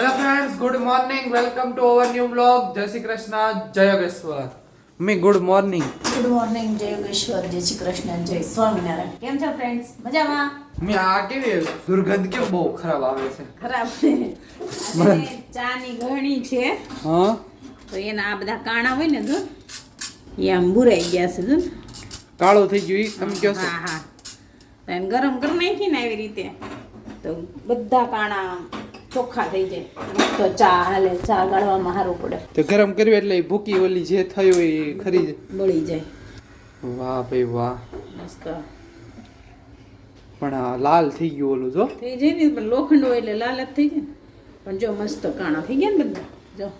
Hello friends good morning welcome to our new blog જય શ્રી કૃષ્ણ જય યોગેશ્વર મી ગુડ મોર્નિંગ ગુડ મોર્નિંગ જય યોગેશ્વર જય શ્રી કૃષ્ણ જય સ્વામિનારાયણ કેમ છો ફ્રેન્ડ્સ મજામાં? મી આ કેવી દુર્ગંધ કેમ બહુ ખરાબ આવે છે? ખરાબ ચા ચાની ઘણી છે. હા? તો એના આ બધા કાણા હોય ને દૂધ એ આમ બુરાઈ ગયા છે દૂધ કાળો થઈ ગયું તમે કહો છો. હા હા. એને ગરમ કરી નાખી ને આવી રીતે. તો બધા કાણા ચોખ્ખા થઈ જાય. તો ચા હાલે ચા ગાળવામાં સારું પડે. તો ગરમ કર્યું એટલે ભૂકી ઓલી જે થયું એ ખરી બળી જાય. વાહ ભાઈ વાહ. મસ્ત. પણ આ લાલ થઈ ગયું ઓલું જો. થઈ જાય ને પણ લોખંડ હોય એટલે લાલ જ થઈ જાય ને. પણ જો મસ્ત કાણા થઈ ગયા ને બધા જો.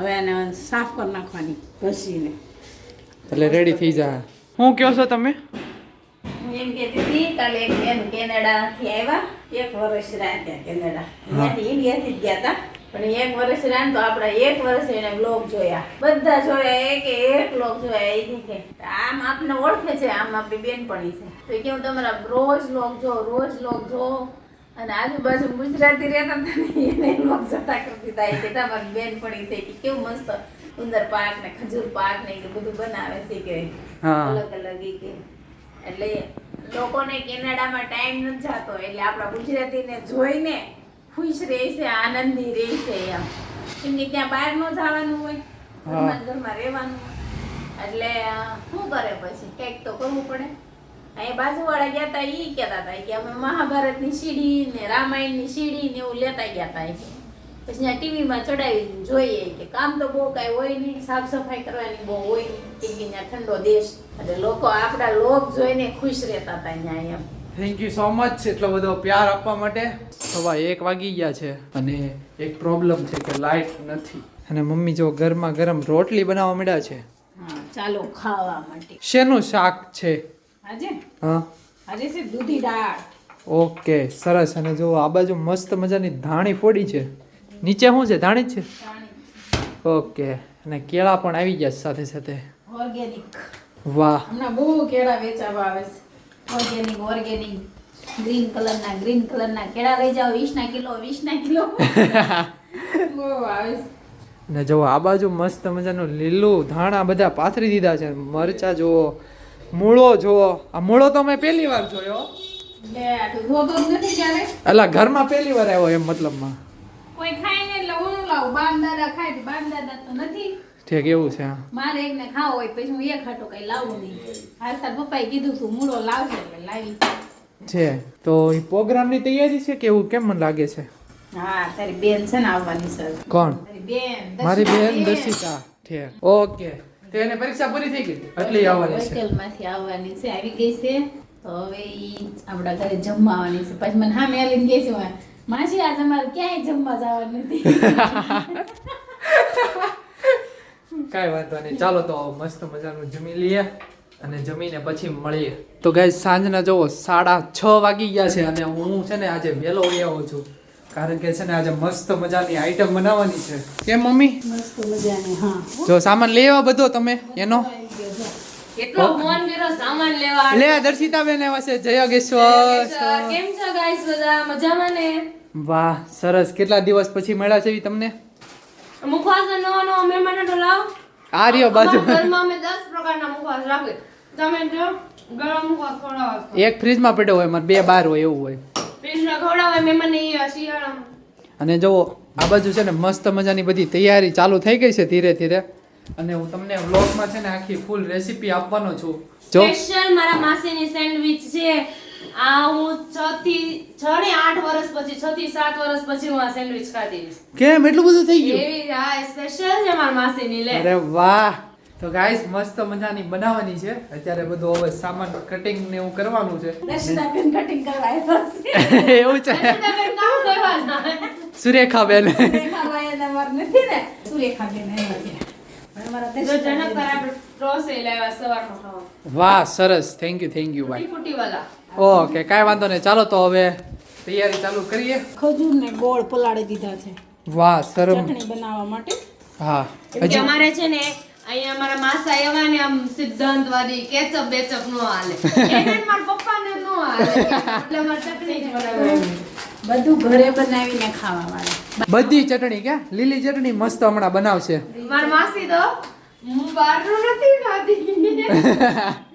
હવે આને સાફ કરી નાખવાની ઘસીને એટલે રેડી થઈ જાય હું કહો છો તમે? એમ કહેતી હતી કાલે એક બેન કેનેડાથી આવ્યા એક વર્ષ રાખ્યા કેનેડા. અહીંયાથી ઇન્ડિયાથી જ ગયા હતા પણ એક વર્ષ રહ્યા તો આપણે એક વર્ષ એને બ્લોગ જોયા. બધા જોયા એક એક બ્લોગ જોયા એ દીધે આમ આપને ઓળખે છે આમ આપણી બેનપણી છે. તો કે હું તમારા રોજ બ્લોગ જો રોજ બ્લોગ જો. અને આજુબાજુ ગુજરાતી રહેતા હતા ને એને બ્લોગ જતા કરતી હતા એ કે તમારી બેનપણી છે કે કેવું મસ્ત ઉંદર પાક ને ખજૂર પાક ને એ બધું બનાવે છે કે અલગ અલગ ઈ કે. એટલે લોકોને કેનેડામાં ટાઈમ નથી જતો એટલે આપણા ગુજરાતીને જોઈને ખુશ રહે છે આનંદી રહે છે એમ કે ત્યાં બહાર ન જવાનું હોય ઘરમાં ઘરમાં રહેવાનું હોય. એટલે શું કરે પછી? કંઈક તો કરવું પડે. અહીંયા બાજુવાળા ગયા હતા ઈ કહેતા હતા કે અમે મહાભારતની સીડી ને રામાયણની સીડી ને એવું લેતા ગયા હતા એ. પછી ત્યાં ટીવીમાં ચડાવી જોઈએ કે કામ તો બહુ કાંઈ હોય નહીં સાફ સફાઈ કરવાની બહુ હોય નહીં. ટીવી ત્યાં ઠંડો દેશ. એટલે લોકો આપણા લોક જોઈને ખુશ રહેતા હતા અહીંયા એમ. થેન્ક યુ સો મચ એટલો બધો પ્યાર આપવા માટે. સવા એક વાગી ગયા છે અને એક પ્રોબ્લેમ છે કે લાઈટ નથી. અને મમ્મી જો ગરમા ગરમ રોટલી બનાવવા મળ્યા છે. ચાલો ખાવા માટે. શેનું શાક છે? આજે? હા. આજે છે દૂધી દાળ. ઓકે સરસ. અને જો આ બાજુ મસ્ત મજાની ધાણી ફોડી છે. નીચે શું છે? ધાણી છે? ઓકે. અને કેળા પણ આવી ગયા છે સાથે સાથે. ઓર્ગેનિક વાહ. હમણાં બહુ કેળા વેચાવા આવે છે. ઓર્ગેનિક ઓર્ગેનિક ગ્રીન કલરના ગ્રીન કલરના કેળા લઈ જાઓ. ના કિલો વીસના કિલો. બહુ આવે છે. ને જો આ બાજુ મસ્ત મજાનું લીલું ધાણા બધા પાથરી દીધા છે. મરચા જુઓ મૂળો જુઓ. આ મૂળો તો મેં પહેલી વાર જોયો. એટલે ઘરમાં પહેલી વાર આવ્યો એમ મતલબમાં. કોઈ ખાય ને એટલે હું લાવું. બાપ દાદા ખાય બાપ દાદા તો નથી. ઠીક એવું છે? મારે એકને ખાવો હોય પછી હું એક હાટો કઈ લાવું નહીં. હાલ તાર પપ્પાએ કીધું તું મૂળો લાવશે એટલે લાવી. છે. તો એ પ્રોગ્રામની તૈયારી છે કે એવું કેમ મને લાગે છે? હા તારી બેન છે ને આવવાની સર. કોણ? તારી બેન મારી બેન દર્શિતા ઠીક ઓકે. તો એને પરીક્ષા પૂરી થઈ ગઈ. એટલી આવવાની છે. હોસ્ટેલમાંથી આવવાની છે આવી ગઈ છે. તો હવે ઈ આપણા ઘરે જમવા આવવાની છે. પછી મને હા મેં લઈને ગઈ છે માસી આજ મારે ક્યાંય જમવા જવાનું નથી. કાંઈ વાંધો નહીં. ચાલો તો મસ્ત મજાનું જમી લઈએ અને જમીને પછી મળીએ. તો ગાય સાંજના જુઓ સાડા છ વાગી ગયા છે અને હું છે ને આજે વહેલો આવ્યો છું. કારણ કે છે ને આજે મસ્ત મજાની આઈટમ બનાવવાની છે. કેમ મમ્મી? મસ્ત મજાની હા. જો સામાન લેવા બધો તમે એનો? કેટલો ફોન કર્યો સામાન લેવા. લે દર્શિતા બેન આવ્યા છે. જય યોગેશ્વર કેમ છો ગાઈસ બધા? મજામાં ને? વાહ સરસ. કેટલા દિવસ પછી મળ્યા છે તમને? મુખવાસ નવો નવો મહેમાનો તો લાવ. આ રહ્યો બાજુ. ઘરમાં અમે 10 પ્રકારના મુખવાસ રાખે. તમે જો ગરમ મુખવાસ ખવડાવો એક ફ્રીજમાં પડ્યો હોય મારે બે બાર હોય એવું હોય. ફ્રીજના ખવડાવે મહેમાનને ઈ શિયાળામાં. અને જુઓ આ બાજુ છે ને મસ્ત મજાની બધી તૈયારી ચાલુ થઈ ગઈ છે ધીરે ધીરે. અને હું તમને વ્લોગમાં છે ને આખી ફૂલ રેસીપી આપવાનો છું. જો. સ્પેશિયલ મારા માસીની સેન્ડવિચ છે. આ હું 6 થી 6 ને 8 વર્ષ પછી 6 થી 7 વર્ષ પછી હું આ સેન્ડવિચ ખાધી કેમ? એટલું બધું થઈ ગયું? એવી આ સ્પેશિયલ છે મારા માસીની લે. અરે વાહ! તો ગાઈસ મસ્ત મજાની બનાવવાની છે. અત્યારે બધું હવે સામાન કટિંગ ને એવું કરવાનું છે. દર્શનાબેન કટિંગ કરવા એવું છે? કામ કરવા જ નથી ને. સુરેખાબેન વાહ સરસ. થેન્ક યુ થેન્ક યુ ભાઈ ઓકે કાંઈ વાંધો નહીં. ચાલો તો હવે તૈયારી ચાલુ કરીએ. ખજૂર ને ગોળ પલાળી દીધા છે. વાહ સરમ ચટણી બનાવવા માટે. હા. હજી અમારે છે ને અહીંયા અમારા માસા એવા ને આમ સિદ્ધાંતવાદી કેચઅપ બેચઅપ નો હાલે. એને મારા પપ્પાને નો હાલે. એટલે અમારે ચટણી જ બનાવવાની. બધું ઘરે બનાવીને ખાવા વાળા. બધી ચટણી કે લીલી ચટણી મસ્ત હમણાં બનાવશે. મારી માસી તો હું બહારનું નથી ખાતી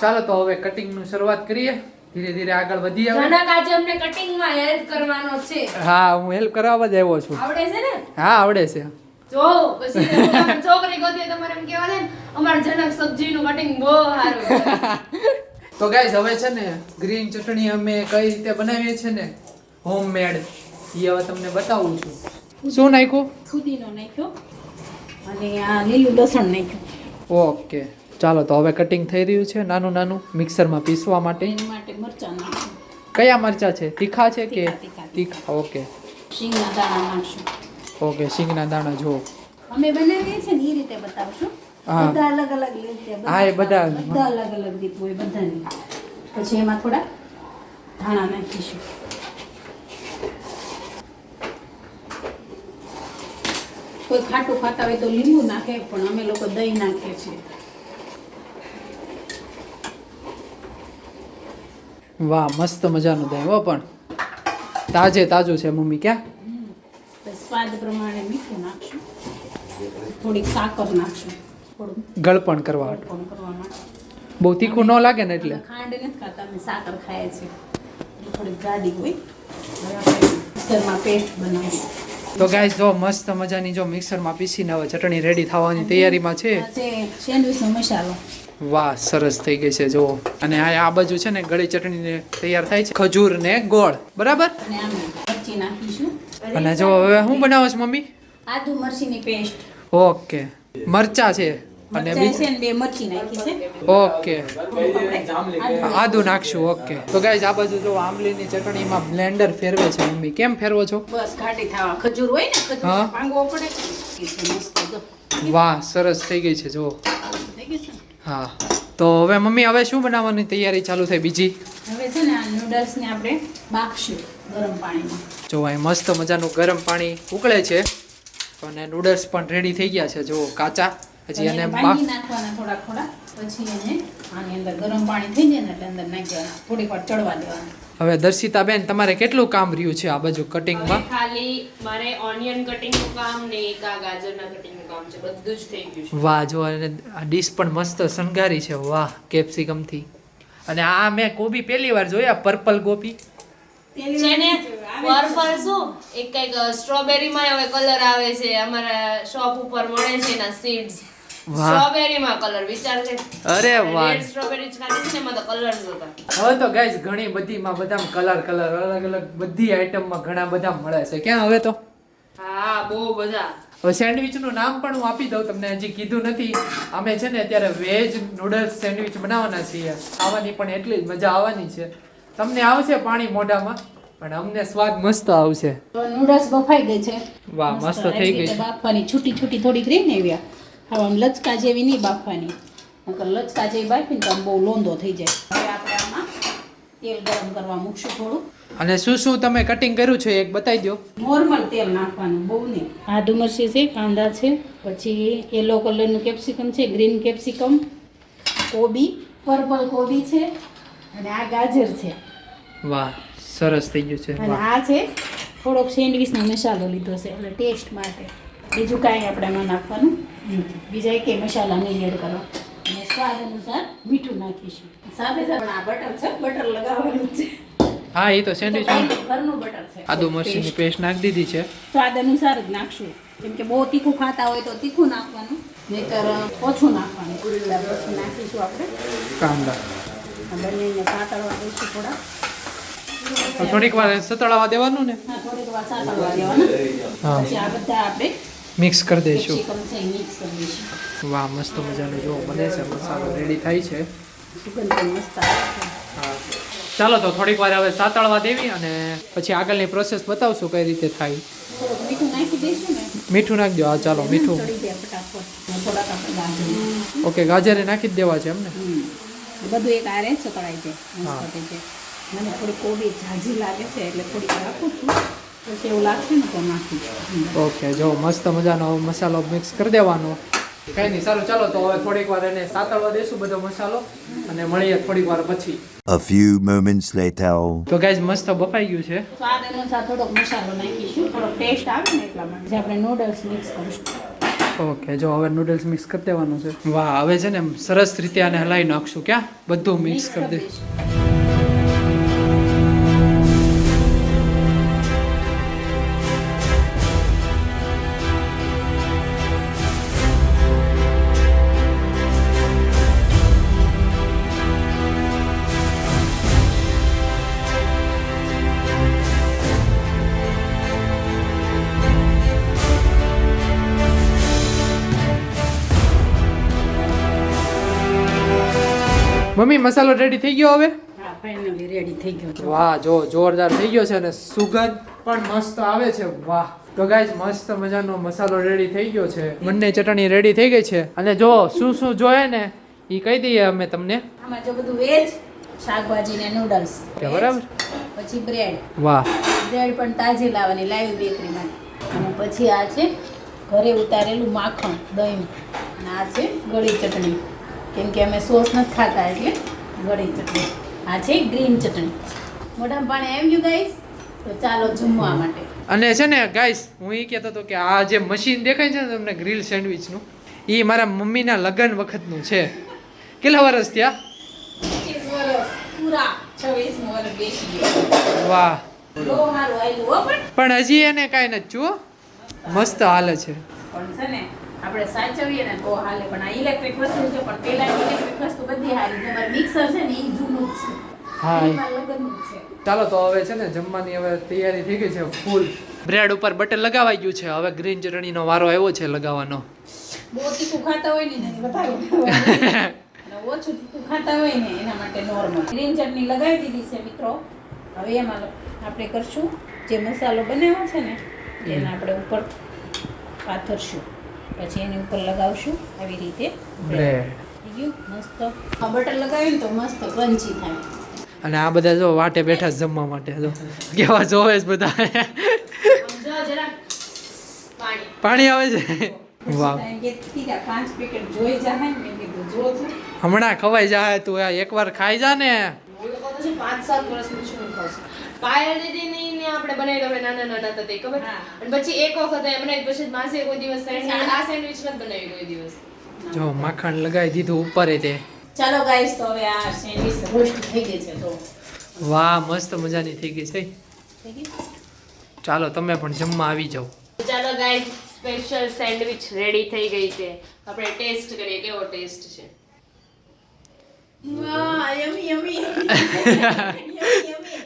ચાલો તો હવે કટિંગનું શરૂઆત કરીએ. ધીરે ધીરે આગળ વધીએ જનક આજે અમને કટિંગમાં હેલ્પ કરવાનો છે. હા હું હેલ્પ કરવા જ આવ્યો છું. આવડે છે ને? હા આવડે છે. જો પછી છોકરી ગોતી તમારે એમ કહેવા ને અમાર જનક સબ્જીનું કટિંગ બહુ સારું તો ગાઈઝ હવે છે ને ગ્રીન ચટણી અમે કઈ રીતે બનાવીએ છે ને? હોમમેડ એ હવે તમને બતાવું છું. શું નાખ્યું? ફુદીનો નાખ્યો અને આ લીલું લસણ નાખ્યું. ઓકે ચાલો તો હવે કટિંગ થઈ રહ્યું છે. નાનું નાનું મિક્સરમાં પીસવા માટે. કયા મરચા છે? તીખા છે કે તીખા, ઓકે. શીંગના દાણા નાખશું. ઓકે સિંગના દાણા જો અમે બનાવીએ છીએ ને એ રીતે બતાવશું. બધા અલગ અલગ રીતે હા, એ બધા. બધા અલગ અલગ રીત હોય બધાની. પછી એમાં થોડા ધાણા નાખીશું. કોઈ ખાટું ખાતા હોય તો લીંબુ નાખે પણ અમે લોકો દહીં નાખીએ છીએ વાહ મસ્ત મજાનું દહીં હો પણ. તાજે તાજું છે મમ્મી ક્યાં? સ્વાદ પ્રમાણે મીઠું નાખશું. થોડીક સાકર નાખશું. ગળપણ કરવા બહુ તીખું ન લાગે ને એટલે? ખાંડ નથી ખાતા અમે સાકર ખાય છે થોડીક જાડી હોય. મિક્સરમાં પેસ્ટ બનાવીશું તો ગાઈસ જો મસ્ત મજાની જો મિક્સરમાં પીસીને હવે ચટણી રેડી થવાની તૈયારીમાં છે. સેન્ડવિચનો મસાલો. વાહ સરસ થઈ ગઈ છે જો અને આ આ બાજુ છે ને ગળી ચટણી તૈયાર થાય છે. ખજૂર ને ગોળ. બરાબર? અને જો હવે શું બનાવો છો મમ્મી? આદુ મરચીની પેસ્ટ ઓકે. મરચા છે. અને બે મરચી નાખી છે. ઓકે. આદુ નાખશું ઓકે. તો ગાઈસ આ બાજુ જો આંબલીની ચટણીમાં બ્લેન્ડર ફેરવે છે મમ્મી. કેમ ફેરવો છો? બસ ઘાટી થવા. ખજૂર હોય ને ખજૂર પાંગવો પડે. વાહ સરસ થઈ ગઈ છે જો થઈ ગઈ છે? હા. તો હવે મમ્મી હવે શું બનાવવાની તૈયારી ચાલુ થઈ બીજી? હવે છે ને નૂડલ્સને આપણે બાફશું ગરમ પાણીમાં. જો અહીં મસ્ત મજાનું ગરમ પાણી ઉકળે છે. અને નૂડલ્સ પણ રેડી થઈ ગયા છે જો કાચા. હજી એને એને નાખવાના થોડા થોડા પછી એને આની અંદર ગરમ પાણી થઈ જાય ને એટલે અંદર નાખી દેવાના. થોડીક વાર ચડવા દેવાના. હવે દર્શિતા બેન તમારે કેટલું કામ રહ્યું છે આ બાજુ કટિંગમાં ખાલી મારે ઓનિયન કટિંગનું કામ ને એક આ ગાજરના કટિંગનું કામ છે બધું જ થઈ ગયું છે. વાહ જો અને આ ડીશ પણ મસ્ત શણગારી છે વાહ કેપ્સિકમથી. અને આ મેં કોબી પહેલી વાર જોયા પર્પલ ગોપી છે ને પર્પલ શું? એક કંઈક સ્ટ્રોબેરી માં હવે કલર આવે છે અમારા શોપ ઉપર મળે છે એના સીડ્સ વાહ. નું કલર વિચાર છે? અરે વાહ. રેડ સ્ટ્રોબેરી ખાધી છે એમાં તો કલર્સ હતા. હવે તો ગાઈસ ઘણી બધીમાં બધામાં કલર કલર અલગ અલગ બધી આઈટમમાં ઘણા બધા મળે છે. ક્યાં હવે તો? હા બહુ બધા. હવે સેન્ડવિચનું નામ પણ હું આપી દઉં તમને હજી કીધું નથી. અમે છે ને અત્યારે વેજ નૂડલ્સ સેન્ડવિચ બનાવવાના છીએ. ખાવાની પણ એટલી જ મજા આવવાની છે. તમને આવશે પાણી મોઢામાં પણ અમને સ્વાદ મસ્ત આવશે. નુડલ્સ બફાઈ ગઈ છે. વાહ મસ્ત થઈ ગઈ છે. બાફવાની છૂટી છૂટી થોડીક રહી ને એવી હવે આમ લચકા જેવી નહીં બાફવાની. નકર લચકા જેવી બાફીને તો આમ બહુ લોંદો થઈ જાય. હવે આપણે આમાં તેલ ગરમ કરવા મૂકશું થોડું. અને શું શું તમે કટિંગ કર્યું છે એક બતાવી દો નોર્મલ તેલ નાખવાનું બહુ નહીં. આદુ મરચી છે કાંદા છે પછી યલો કલરનું કેપ્સિકમ છે ગ્રીન કેપ્સિકમ કોબી પર્પલ કોબી છે અને આ ગાજર છે. વાહ સરસ થઈ ગયું છે અને આ છે થોડોક સેન્ડવિચનો મસાલો લીધો છે એટલે ટેસ્ટ માટે. બીજું કાંઈ આપણે એમાં નાખવાનું. નથી બીજા એક મસાલા નહીં એડ કરવા અને સ્વાદ અનુસાર મીઠું નાખીશું. સાથે સાથે આ બટર છે. બટર લગાવવાનું છે. હા એ તો સેન્ડવિચ ઘરનું બટર છે. આદુ મરચીની પેસ્ટ નાખી દીધી છે. સ્વાદ અનુસાર જ નાખશું. કેમ કે બહુ તીખું ખાતા હોય તો તીખું નાખવાનું. નહીતર ઓછું નાખવાનું. એટલે પછી નાખીશું આપણે. કાંદા. બંનેને સાતળવા દઈશું થોડા. થોડીક વાર સતળાવા દેવાનું ને? થોડીક વાર સાતળવા દેવાનું. પછી આ બધા આપણે મિક્સ કરી દઈશું. વાહ મસ્ત મજાનું જો બને છે મસાલો રેડી થાય છે. ચાલો તો થોડીક વાર હવે સાતળવા દેવી અને પછી આગળની પ્રોસેસ બતાવશું કઈ રીતે થાય. મીઠું નાખી દો નાખજો હા ચાલો મીઠું. ઓકે ગાજરે નાખી જ દેવા છે એમને બધું એક આરે સતળાઈ છે મને થોડી કોબી ઝાઝી લાગે છે એટલે થોડીક રાખું છું. પછી એવું લાગશે ને તો નાખી ઓકે જો મસ્ત મજાનો મસાલો મિક્સ કરી દેવાનો. કઈ નહીં સારું ચાલો તો હવે થોડીક વાર એને સાતળવા દેશું બધો મસાલો અને મળીએ થોડીક વાર પછી. A few moments later. તો ગાઈઝ મસ્ત બફાઈ ગયું છે. સ્વાદ અનુસાર થોડોક મસાલો નાખીશું થોડો ટેસ્ટ આવે ને એટલા માટે. આપણે નૂડલ્સ મિક્સ કરીશું. ઓકે જો હવે નૂડલ્સ મિક્સ કરી દેવાનું છે. વાહ હવે છે ને સરસ રીતે આને હલાવી નાખશું ક્યાં? બધું મિક્સ કરી દે મમ્મી મસાલો રેડી થઈ ગયો હવે? ફાઇનલી રેડી થઈ ગયો વાહ જો જોરદાર થઈ ગયો છે અને સુગંધ પણ મસ્ત આવે છે. વાહ. તો ગાઈઝ મસ્ત મજાનો મસાલો રેડી થઈ ગયો છે. બંને ચટણી રેડી થઈ ગઈ છે. અને જો શું શું જોઈએ ને એ કહી દઈએ અમે તમને. આમાં જો બધું વેજ શાકભાજી ને નૂડલ્સ બરાબર? પછી બ્રેડ વાહ. બ્રેડ પણ તાજી લાવવાની લાઈવ બેકરીમાં અને પછી આ છે ઘરે ઉતારેલું માખણ દહીં. અને આ છે ગળી ચટણી. કેમ કે અમે સોસ નથી ખાતા એટલે ગળી ચટણી. આ છે ગ્રીન ચટણી. મોઢામાં પાણી આવી ગયું ગાઈસ તો ચાલો જમવા માટે. અને છે ને ગાઈસ હું એ કહેતો હતો કે આ જે મશીન દેખાય છે ને તમને ગ્રીલ સેન્ડવિચનું એ મારા મમ્મીના લગ્ન વખતનું છે. કેટલા વર્ષ થયા? વાહ. પણ હજી એને કાંઈ નથી જુઓ. મસ્ત હાલે છે. પણ છે ને આપણે સાચવીએ ને તો હાલે. પણ આ ઇલેક્ટ્રિક વસ્તુ છે પણ પેલા ઇલેક્ટ્રિક વસ્તુ બધી હારી છે. મારે મિક્સર છે ને એ જૂનું જ છે. હા, ચાલો તો હવે છે ને જમવાની હવે તૈયારી થઈ ગઈ છે. ફૂલ બ્રેડ ઉપર બટર લગાવાઈ ગયું છે. હવે ગ્રીન ચટણીનો વારો આવ્યો છે લગાવવાનો. બહુ તીખું ખાતા હોય ને વધારે ઓછું તીખું ખાતા હોય ને એના માટે નોર્મલ ગ્રીન ચટણી લગાવી દીધી છે મિત્રો. હવે એમાં આપણે કરશું. જે મસાલો બનાવ્યો છે ને એને આપણે ઉપર પાથરશું. પછી એની ઉપર લગાવશું આવી રીતે. બ્રેડ થઈ ગયું? મસ્ત. બટર લગાવીને તો મસ્ત ક્રન્ચી થાય. અને આ બધા જો વાટે બેઠા જમવા માટે જો. કેવા જોવે છે બધા. પાણી. આવે છે? પાંચ પેકેટ જોઈ જાય જો હમણાં ખવાઈ જાય તું આ એકવાર ખાઈ જા ને. પાંચ સાત વર્ષનું છું. પાયલ દીદીની ને આપણે બનાવી તમે નાના નાના હતા તે ખબર? અને પછી એક વખત એ બનાવી પછી માસી કોઈ દિવસ સેન્ડવિચ આ સેન્ડવિચ નથી બનાવી કોઈ દિવસ. જો માખણ લગાવી દીધું ઉપર તે. ચાલો ગાઈસ તો હવે આ સેન્ડવિચ રોસ્ટ થઈ ગઈ છે તો. વાહ મસ્ત મજાની થઈ ગઈ છે. ચાલો તમે પણ જમવા આવી જાઓ. ચાલો ગાઈસ સ્પેશિયલ સેન્ડવિચ રેડી થઈ ગઈ છે. આપણે ટેસ્ટ કરીએ કેવો ટેસ્ટ છે? વાહ યમી યમી યમી યમી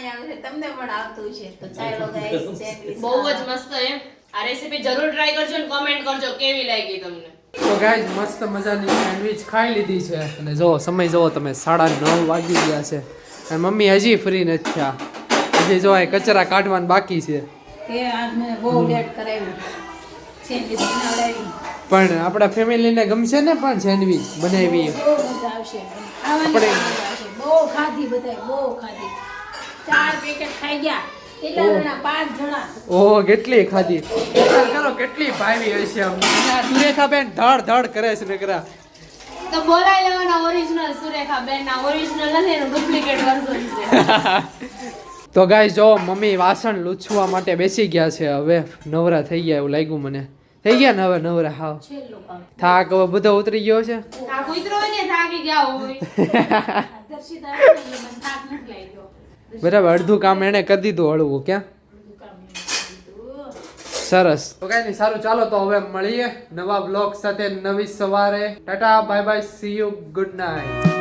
તમને પણ આવે છે તમને પણ આવતું છે તો ચાલો ગાઈસ બહુ જ મસ્ત એમ. આ રેસીપી જરૂર ટ્રાય કરજો અને કોમેન્ટ કરજો કેવી લાગી તમને. તો ગાઈઝ મસ્ત મજાની સેન્ડવિચ ખાઈ લીધી છે. અને જો સમય જુઓ તમે સાડા નવ વાગી ગયા છે. અને મમ્મી હજી ફ્રી નથી થયા. હજી જો કચરા કાઢવાનું બાકી છે. પણ આપણા ફેમિલીને ગમશે ને પણ સેન્ડવિચ બનાવી? બહુ મજા આવશે. ખાવાની આપણે- બહુ ખાધી બધાય બહુ ખાધી. ચાર પેકેટ ખાઈ ગયા. કેટલા જણા? પાંચ જણા. ઓહો કેટલી ખાધી? વિચાર કરો કેટલી ભાવી હશે અમને સુરેખા બેન ધડ ધડ કરે છે નકરા. તો બોલાઈ લેવાના ઓરિજિનલ સુરેખા ના ઓરિજિનલ નથી એનું ડુપ્લિકેટ વર્ઝન છે. તો ગાય જો મમ્મી વાસણ લૂછવા માટે બેસી ગયા છે. હવે નવરા થઈ ગયા એવું લાગ્યું મને. થઈ ગયા ને હવે નવરા? હાવ. થાક હવે બધો ઉતરી ગયો છે? ને થાકી ગયા હોય. બરાબર, અડધું કામ એણે કરી દીધું હળવું, ક્યાં. સરસ. તો કઈ નહીં, સારું, ચાલો તો હવે મળીએ નવા બ્લોગ સાથે નવી સવારે. Tata bye bye see you good night